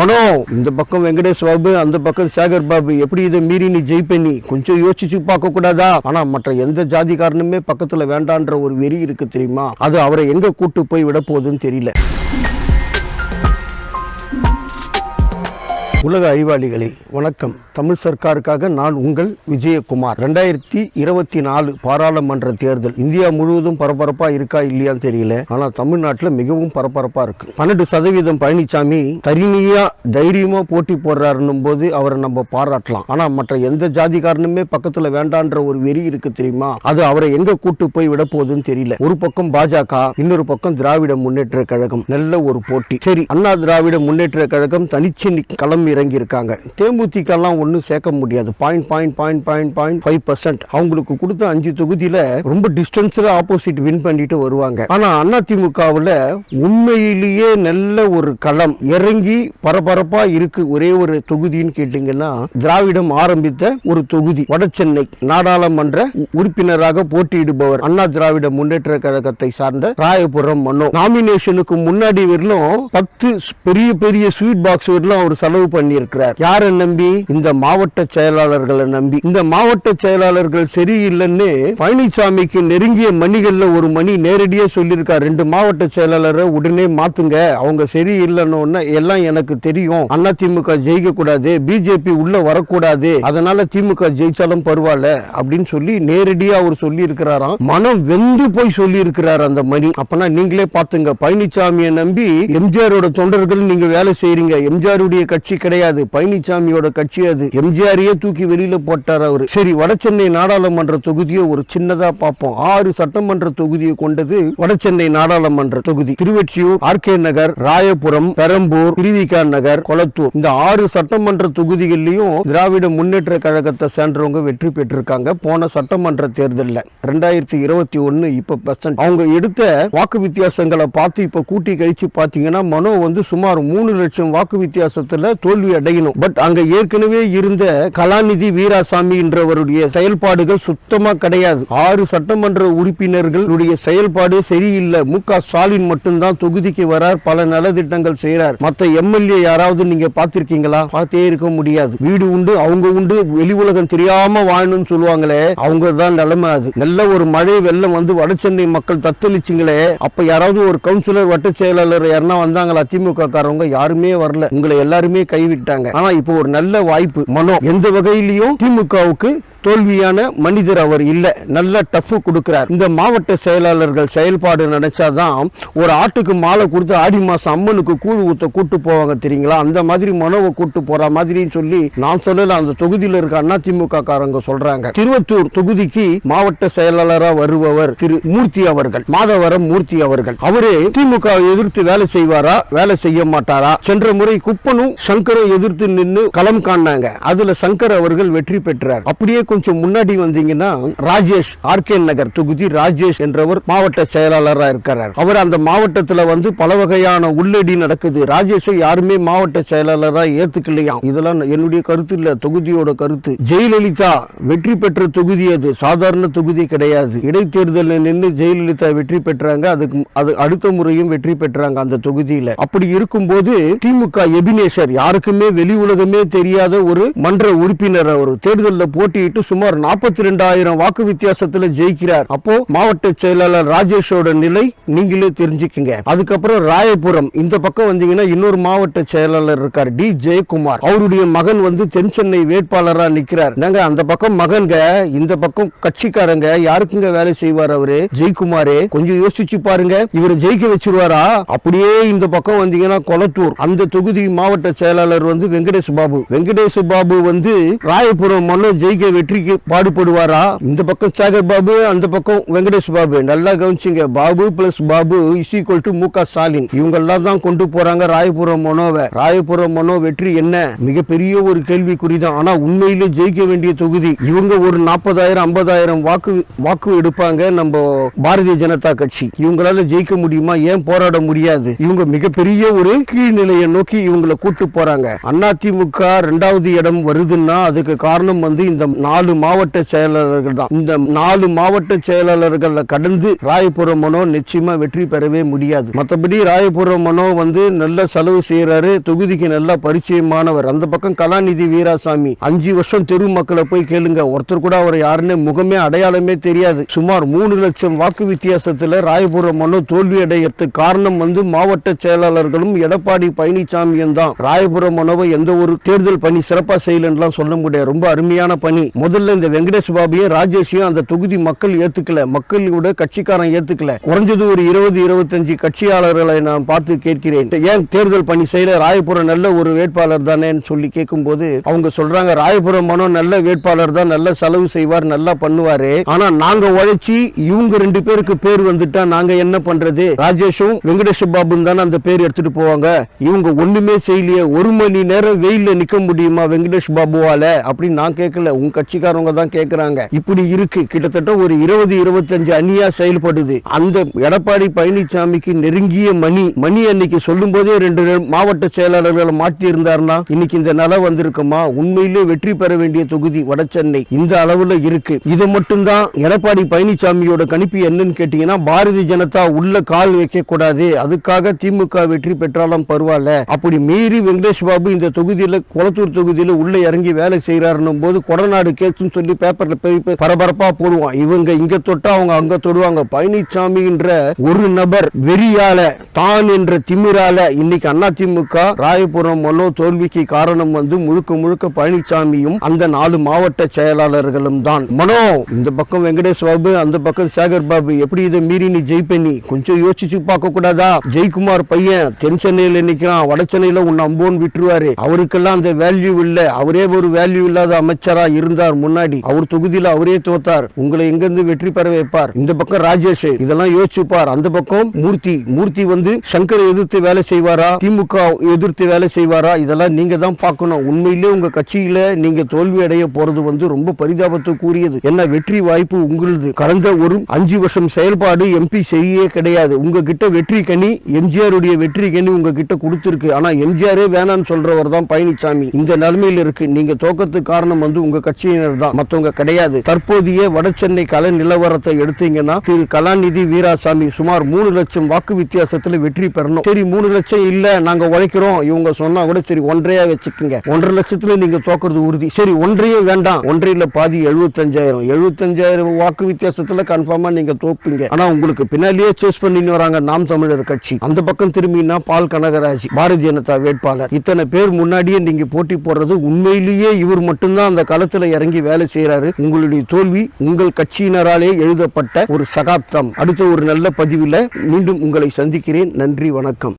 மனோ இந்த பக்கம் வெங்கடேஷ் பாபு அந்த பக்கம் சேகர் பாபு எப்படி இதை மீறி நீ ஜெயிப்ப நீ? கொஞ்சம் யோசிச்சு பார்க்க கூடாதா ஆனா மற்ற எந்த ஜாதிக்காரனுமே பக்கத்துல வேண்டான்ற ஒரு வெறி இருக்கு தெரியுமா? அது அவரை எங்க கூட்டு போய் விட போகுதுன்னு தெரியல. உலக அறிவாளிகளே வணக்கம். தமிழ் சர்க்காருக்காக நான் உங்கள் விஜயகுமார். ரெண்டாயிரத்தி இருபத்தி நாலு பாராளுமன்ற தேர்தல். இந்தியா முழுவதும் பரபரப்பா இருக்கா இல்லையான்னு தெரியல. ஆனா தமிழ்நாட்டில் மிகவும் பரபரப்பா இருக்கு. பன்னெண்டு சதவீதம் பழனிசாமி தரிணியா தைரியமா போட்டி போடுறாருன்னும் போது அவரை நம்ம பாராட்டலாம். ஆனா மற்ற எந்த ஜாதிகாரனுமே பக்கத்துல வேண்டான்ற ஒரு வெறி இருக்கு தெரியுமா? அது அவரை எங்க கூட்டு போய் விட போகுதுன்னு தெரியல. ஒரு பக்கம் பாஜக இன்னொரு பக்கம் திராவிட முன்னேற்ற கழகம். நல்ல ஒரு போட்டி. சரி அண்ணா திராவிட முன்னேற்ற கழகம் தனிச்சு நி- களம் இறங்கி இருக்காங்க தேமுதிக எல்லாம் ஒன்றும் சேர்க்க முடியாது. Point point point point point five percent அவங்களுக்கு கொடுத்த அஞ்சு தொகுதியில் ரொம்ப டிஸ்டன்ஸில் ஆப்போசிட் வின் பண்ணிட்டு வருவாங்க. ஆனால் அதிமுகவில் உண்மையிலேயே நல்ல ஒரு களம். இறங்கி பரபரப்பா இருக்கு ஒரே ஒரு தொகுதின்னு கேட்டிங்கன்னா திராவிடம் ஆரம்பித்த ஒரு தொகுதி. வடசென்னை நாடாளுமன்ற உறுப்பினராக போட்டியிடுபவர் அண்ணா திராவிட முன்னேற்ற கழகத்தை சார்ந்த ராயபுரம் மன்னோ. நாமினேஷனுக்கு முன்னாடி வரலும் பத்து பெரிய பெரிய ஸ்வீட் பாக்ஸ் வரலும் அவர் செலவு பண்ணியிருக்கிறார். யாரை நம்பி? இந்த மாவட்ட செயலாளர்களை நம்பி. இந்த மாவட்ட செயலாளர்கள் சரியில்லைன்னு பழனிசாமிக்கு நெருங்கிய மணிகள்ல ஒரு மணி நேரடியா சொல்லியிருக்கார். ரெண்டு மாவட்ட செயலாளரை உடனே மாத்துங்க. அவங்க சரியில்லைன்னு எல்லாம் எனக்கு தெரியும். அண்ணா திமுக ஜெயிக்க கூடாது பிஜேபி உள்ள வரக்கூடாது. அதனால திமுக ஜெயிச்சாலும் பரவாயில்ல அப்படின்னு சொல்லி நேரடியா அவர் சொல்லி இருக்கிறாராம் மனம் வெந்து போய் சொல்லி இருக்கிறார் அந்த மணி. அப்பனா நீங்களே பாத்துங்க பழனிசாமியை நம்பி எம்ஜிஆரோட தொண்டர்கள் நீங்க வேலை செய்றீங்க. எம்ஜிஆருடைய கட்சி கிடையாது. பழனிசாமியோட கட்சி அது. எம்ஜிஆரையே தூக்கி வெளியில போட்டார் அவரு. சரி வடசென்னை நாடாளுமன்ற தொகுதியை ஒரு சின்னதா பார்ப்போம். ஆறு சட்டமன்ற தொகுதியை கொண்டது வடசென்னை நாடாளுமன்ற தொகுதி. திருவெற்றியூர் ஆர்கே நகர் ராயபுரம் பெரம்பூர் திருவிகா நகர் கொளத்தூர். இந்த ஆறு சட்டமன்ற தொகுதிகள்லயும் திராவிட முன்னேற்ற கழகத்தை சேர்ந்தவங்க வெற்றி பெற்றிருக்காங்க. போன சட்டமன்ற தேர்தலில். ரெண்டாயிரத்தி இருபத்தி ஒன்னு இப்ப பர்சன்ட் அவங்க எடுத்த வாக்கு வித்தியாசங்களை பார்த்து இப்ப கூட்டி கழிச்சு பாத்தீங்கன்னா மனோ வந்து சுமார் மூணு லட்சம் வாக்கு வித்தியாசத்துல தோல்வி அடையணும். பட் அங்க ஏற்கனவே இருந்த கலாநிதி வீராசாமி என்றவருடைய செயல்பாடுகள் சுத்தமா கிடையாது. ஆறு சட்டமன்ற உறுப்பினர்களுடைய செயல்பாடு சரியில்லை. மு க ஸ்டாலின் மட்டும்தான் தொகுதிக்கு வரார். பல நலத்திட்டங்கள் செய்யறார் மத்த எம்எல்ஏ யாராவது நீங்க பார்த்திருக்கீங்களா? பார்த்தே இருக்க முடியாது. வீடு உண்டு அவங்க உண்டு வெளி உலகம் தெரியாம வாழணும்னு சொல்லுவாங்களே அவங்க தான் நிலைமை அது. நல்ல ஒரு மழை வெள்ளம் வந்து வடச்சென்னை மக்கள் தத்தளிச்சிங்களே அப்ப யாராவது ஒரு கவுன்சிலர் வட்ட செயலாளர் யாருன்னா வந்தாங்களா? திமுக காரவங்க யாருமே வரல. உங்களை எல்லாருமே கை விட்டாங்க ஆனா இப்போ ஒரு நல்ல வாய்ப்பு மனோ. எந்த வகையிலையும் திமுகவுக்கு தோல்வியான மனிதர் அவர் இல்லை. நல்ல டஃப் கொடுக்கிறார். இந்த மாவட்ட செயலாளர்கள் செயல்பாடு நினைச்சாதான் ஒரு ஆட்டுக்கு மாலை கொடுத்து ஆடி மாசம் அம்மனுக்கு கூழ் ஊத்த கூட்டு போவாங்க தெரியுங்களா? அந்த மாதிரி மனோவை கூட்டு போற மாதிரின்னு சொல்லி நான் சொல்லல அந்த தொகுதியில் இருக்க அண்ணா திமுக காரங்க சொல்றாங்க. திருவத்தூர் தொகுதிக்கு மாவட்ட செயலாளராக வருபவர் திரு மூர்த்தி அவர்கள் மாதவரம் மூர்த்தி அவர்கள். அவரே திமுக எதிர்த்து வேலை செய்வாரா? வேலை செய்ய மாட்டாரா? சென்ற முறை குப்பனும் சங்கரும் எதிர்த்து நின்று களம் காணாங்க. அதுல சங்கர் அவர்கள் வெற்றி பெற்றார். அப்படியே கொஞ்சம் முன்னாடி வந்தீங்கன்னா ராஜேஷ் ஆர்கே நகர் தொகுதி ராஜேஷ் என்றவர் மாவட்ட செயலாளராக இருக்கிறார் அவர் அந்த மாவட்டத்தில் வந்து பல வகையான உள்ளடி நடக்குது. ராஜேஷை யாருமே மாவட்ட செயலாளராக ஏத்துக்கலையாம் இதெல்லாம் என்னுடைய கருத்து இல்ல தொகுதியோட கருத்து. ஜெயலலிதா வெற்றி பெற்ற தொகுதி அது. சாதாரண தொகுதி கிடையாது. இடைத்தேர்தலில் நின்று ஜெயலலிதா வெற்றி பெற்றாங்க. அதுக்கு அது அடுத்த முறையும் வெற்றி பெற்றாங்க அந்த தொகுதியில. அப்படி இருக்கும்போது திமுக எபினேஷர் யாருக்குமே வெளி உலகமே தெரியாத ஒரு மன்ற உறுப்பினர் அவர் தேர்தலில் போட்டியிட்டு சுமார் நாற்பத்தி ரெண்டாயிரம் வாக்கு வித்தியாசத்துல ஜெயிக்கிறார். அப்போ மாவட்ட செயலாளர் ராஜேஷோட நிலை நீங்களே தெரிஞ்சுக்கங்க. அதுக்கப்புறம் ராயபுரம் இந்த பக்கம் வந்தீங்கன்னா இன்னொரு மாவட்ட செயலாளர் இருக்கார் டி ஜெயக்குமார். அவருடைய மகன் வந்து தென் சென்னை வேட்பாளரா நிக்கிறார். நாங்க அந்த பக்கம் மகன்க இந்த பக்கம் கட்சிக்காரங்க யாருக்குங்க வேலை செய்வார் அவரு? ஜெயக்குமாரே கொஞ்சம் யோசிச்சு பாருங்க. இவர் ஜெயிக்க வச்சிருவாரா? அப்படியே இந்த பக்கம் வந்தீங்கன்னா கொளத்தூர். அந்த தொகுதி மாவட்ட செயலாளர் வந்து வெங்கடேஷ் பாபு. வெங்கடேஷ் பாபு வந்து ராயபுரம் மன்னோ ஜெயிக்க வெற்றிக்கு பாடுபடுவாரா? இந்த பக்கம் சேகர் பாபு அந்த பக்கம் வெங்கடேஷ் பாபு. நல்லா கவனிச்சிங்க. Babu plus Babu is equal to Mu Ka Stalin. இவங்க எல்லாம் தான் கொண்டு போறாங்க ராயபுரம் மனோவை. ராயபுரம் மனோ வெற்றி என்ன? மிகப்பெரிய ஒரு கேள்விக்குறி தான் ஆனா உண்மையிலே ஜெயிக்க வேண்டிய தொகுதி. இவங்க ஒரு நாற்பதாயிரம் ஐம்பதாயிரம் வாக்கு வாக்கு எடுப்பாங்க நம்ம பாரதிய ஜனதா கட்சி. இவங்களால ஜெயிக்க முடியுமா? ஏன் போராட முடியாது? இவங்க மிகப்பெரிய ஒரு கீழ்நிலையை நோக்கி இவங்களை கூட்டு போறாங்க. அதிமுக ரெண்டாவது இடம் வருதுன்னா அதுக்கு காரணம் வந்து இந்த நாலு நாலு மாவட்ட செயலாளர்கள் தான். இந்த நாலு மாவட்ட செயலாளர்களை கடந்து ராயபுரம் மனோ நிச்சயமா வெற்றி பெறவே முடியாது. மற்றபடி ராயபுரம் மனோ வந்து நல்ல செலவு செய்யறாரு தொகுதிக்கு நல்லா பரிச்சயமானவர். அந்த பக்கம் கலாநிதி வீராசாமி. அஞ்சு வருஷம் தெரு மக்களை போய் கேளுங்க. ஒருத்தர் கூட அவர் யாருன்னு முகமே அடையாளமே தெரியாது. சுமார் மூணு லட்சம் வாக்கு வித்தியாசத்துல ராயபுரம் மனோ தோல்வி அடையறதுக்கு காரணம் வந்து மாவட்ட செயலாளர்களும் எடப்பாடி பழனிசாமியும் தான். ராயபுரம் மனோவை எந்த ஒரு தேர்தல் பணி சிறப்பா செய்யலன்னு சொல்ல முடியாது. ரொம்ப அருமையான பணி. முதல்ல இந்த வெங்கடேஷ் பாபுயும் ராஜேஷையும் அந்த தொகுதி மக்கள் ஏத்துக்கல. மக்களோட கட்சிக்காரன் ஏத்துக்கல. குறைஞ்சது ஒரு இருபது இருபத்தஞ்சு கட்சியாளர்களை நான் பார்த்து கேட்கிறேன். ஏன் தேர்தல் பணி செய்யல? ராயபுரம் நல்ல ஒரு வேட்பாளர் தானேன்னு சொல்லி கேட்கும்போது அவங்க சொல்றாங்க ராயபுரம் மனோ நல்ல வேட்பாளர் தான் நல்ல செலவு செய்வார் நல்லா பண்ணுவாரு. ஆனா நாங்க உழைச்சி இவங்க ரெண்டு பேருக்கு பேர் வந்துட்டா நாங்க என்ன பண்றது? ராஜேஷும் வெங்கடேஷ் பாபும் தானே அந்த பேர் எடுத்துட்டு போவாங்க. இவங்க ஒண்ணுமே செய்யலையே. ஒரு மணி நேரம் வெயில்ல நிக்க முடியுமா வெங்கடேஷ் பாபுவால? அப்படின்னு நான் கேட்கல. உங்க கட்சி கட்சிக்காரவங்க தான் கேக்குறாங்க. இப்படி இருக்கு. கிட்டத்தட்ட ஒரு இருபது இருபத்தஞ்சு அணியா செயல்படுது. அந்த எடப்பாடி பழனிசாமிக்கு நெருங்கிய மணி மணி அன்னைக்கு சொல்லும் போதே ரெண்டு மாவட்ட செயலாளர்களை மாற்றி இருந்தார்னா இன்னைக்கு இந்த நிலை வந்திருக்குமா? உண்மையிலே வெற்றி பெற வேண்டிய தொகுதி வடசென்னை இந்த அளவுல இருக்கு. இது மட்டும்தான் எடப்பாடி பழனிசாமியோட கணிப்பு என்னன்னு கேட்டீங்கன்னா பாரதிய ஜனதா உள்ள கால் வைக்க கூடாது. அதுக்காக திமுக வெற்றி பெற்றாலும் பரவாயில்ல. அப்படி மீறி வெங்கடேஷ் பாபு இந்த தொகுதியில குளத்தூர் தொகுதியில உள்ள இறங்கி வேலை செய்யறாருன்னும் போது கொடநாடு கேஸ்னு சொல்லி பேப்பர்ல பெரிய பரபரப்பா போடுவான். இவங்க இங்க தொட்டா அவங்க அங்க தொடுவாங்க. பழனிசாமின்ற ஒரு நபர் வெறியால தான் என்ற திமிரால இன்னைக்கு அண்ணா திமுக ராயபுரம் மல்லோ தோல்விக்கு காரணம் வந்து முழுக்க முழுக்க பழனிசாமியும் அந்த நாலு மாவட்ட செயலாளர்களும் தான். மனோ இந்த பக்கம் வெங்கடேஷ் பாபு அந்த பக்கம் சேகர் பாபு எப்படி இதை மீறி நீ ஜெய் பண்ணி கொஞ்சம் யோசிச்சு பார்க்க கூடாதா ஜெய்குமார் பையன் தென் சென்னையில நிக்கிறான். வட சென்னையில உன் அம்போன் விட்டுருவாரு. அவருக்கெல்லாம் அந்த வேல்யூ இல்ல. அவரே ஒரு வேல்யூ இல்லாத அமைச்சரா இருந்தா இருந்தார் முன்னாடி. அவர் தொகுதியில் அவரே தோத்தார். உங்களை எங்கிருந்து வெற்றி பெற வைப்பார்? இந்த பக்கம் ராஜேஷ். இதெல்லாம் யோசிச்சுப்பார் அந்த பக்கம் மூர்த்தி. மூர்த்தி வந்து சங்கரை எதிர்த்து வேலை செய்வாரா? திமுக எதிர்த்து வேலை செய்வாரா? இதெல்லாம் நீங்க தான் பார்க்கணும். உண்மையிலே உங்க கட்சியில நீங்க தோல்வி அடைய போறது வந்து ரொம்ப பரிதாபத்துக்குரியது. என்ன வெற்றி வாய்ப்பு உங்களது? கடந்த ஒரு அஞ்சு வருஷம் செயல்பாடு எம்பி செய்யே கிடையாது. உங்ககிட்ட வெற்றி கனி எம்ஜிஆர் உடைய வெற்றி கனி உங்ககிட்ட கொடுத்துருக்கு. ஆனா எம்ஜிஆரே வேணாம்னு சொல்றவர் தான் பழனிசாமி இந்த நிலைமையில இருக்கு. நீங்க தோக்கத்துக்கு காரணம் வந்து உங்க கட்சியினர் தான். மத்தவங்க கிடையாது. தற்போதைய வடசென்னை கல நிலவரத்தை எடுத்தீங்கன்னா திரு கலாநிதி வீராசாமி சுமார் மூணு லட்சம் வாக்கு வித்தியாசத்துல வெற்றி பெறணும். சரி மூணு லட்சம் இல்ல நாங்க உழைக்கிறோம். இவங்க சொன்னா கூட சரி ஒன்றையா வச்சுக்கோங்க. ஒன்றரை லட்சத்துல நீங்க தோக்குறது உறுதி. சரி ஒன்றையும் வேண்டாம். ஒன்றையில பாதி எழுபத்தஞ்சாயிரம். எழுபத்தஞ்சாயிரம் வாக்கு வித்தியாசத்துல கன்ஃபார்மா நீங்க தோப்பீங்க. ஆனா உங்களுக்கு பின்னாலேயே சேஸ் பண்ணின்னு வராங்க நாம் தமிழர் கட்சி. அந்த பக்கம் திரும்பினா பால் கனகராஜ் பாரதிய ஜனதா வேட்பாளர். இத்தனை பேர் முன்னாடியே நீங்க போட்டி போடுறது உண்மையிலேயே இவர் மட்டும்தான் அந்த களத்துல இறங்கி வேலை செய்யறாரு உங்களுடைய தோல்வி உங்கள் கட்சியினராலே எழுதப்பட்ட ஒரு சகாப்தம். அடுத்த ஒரு நல்ல பதிவில் மீண்டும் உங்களை சந்திக்கிறேன். நன்றி வணக்கம்.